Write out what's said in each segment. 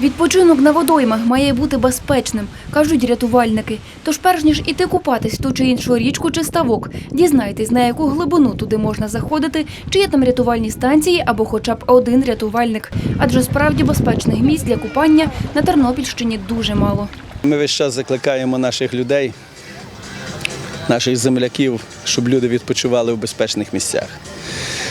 Відпочинок на водоймах має бути безпечним, кажуть рятувальники. Тож, перш ніж іти купатись в ту чи іншу річку чи ставок, дізнайтесь, на яку глибину туди можна заходити, чи є там рятувальні станції або хоча б один рятувальник. Адже справді безпечних місць для купання на Тернопільщині дуже мало. Ми весь час закликаємо наших людей, наших земляків, щоб люди відпочивали в безпечних місцях.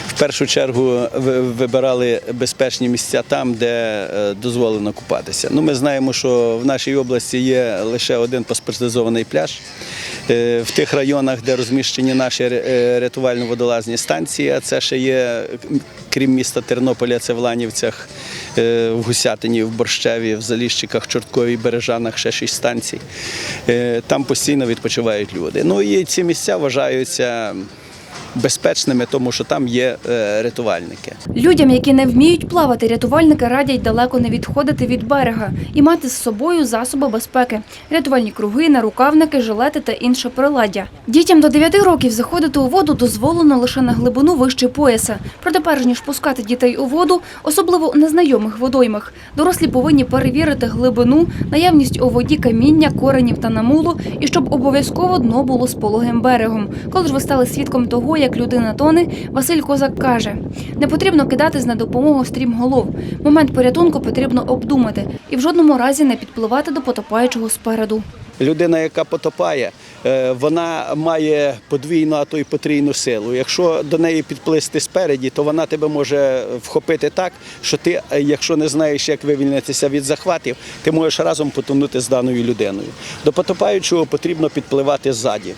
В першу чергу ви- вибирали безпечні місця там, де е, дозволено купатися. Ну, ми знаємо, що в нашій області є лише один паспортизований пляж. Е, В тих районах, де розміщені наші е, рятувально-водолазні станції, а це ще є, крім міста Тернополя, це в Ланівцях, е, в Гусятині, в Борщеві, в Заліщиках, Чортковій, Бережанах, ще шість станцій. Е, Там постійно відпочивають люди. Ну і ці місця вважаються безпечними, тому що там є е, рятувальники. Людям, які не вміють плавати, рятувальники радять далеко не відходити від берега і мати з собою засоби безпеки, рятувальні круги, нарукавники, жилети та інше приладдя. Дітям до 9 років заходити у воду дозволено лише на глибину вище пояса. Проте, перш ніж пускати дітей у воду, особливо у незнайомих водоймах, дорослі повинні перевірити глибину, наявність у воді каміння, коренів та намулу, і щоб обов'язково дно було з пологим берегом. Коли ж ви стали свідком того, як людина тоне, Василь Козак каже: не потрібно кидатись на допомогу стрімголов. Момент порятунку потрібно обдумати і в жодному разі не підпливати до потопаючого спереду. Людина, яка потопає, е, вона має подвійну, а то й потрійну силу. Якщо до неї підплисти спереді, то вона тебе може вхопити так, що ти, якщо не знаєш, як вивільнитися від захватів, ти можеш разом потонути з даною людиною. До потопаючого потрібно підпливати ззаді.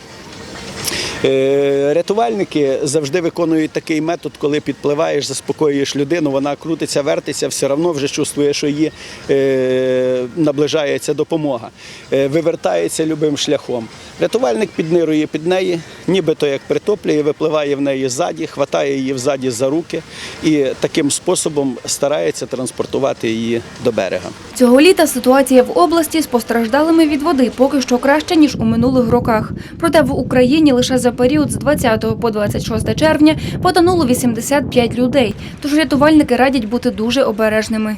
Е, Рятувальники завжди виконують такий метод, коли підпливаєш, заспокоюєш людину, вона крутиться, вертиться, все одно вже чувствує, що їй е, наближається допомога, е, вивертається любим шляхом. Рятувальник піднирує під неї, нібито як притоплює, випливає в неї ззаді, хватає її взаді за руки і таким способом старається транспортувати її до берега. Цього літа ситуація в області з постраждалими від води поки що краща, ніж у минулих роках. Проте в Україні лише за період з 20 по 26 червня потонуло 85 людей. Тож рятувальники радять бути дуже обережними.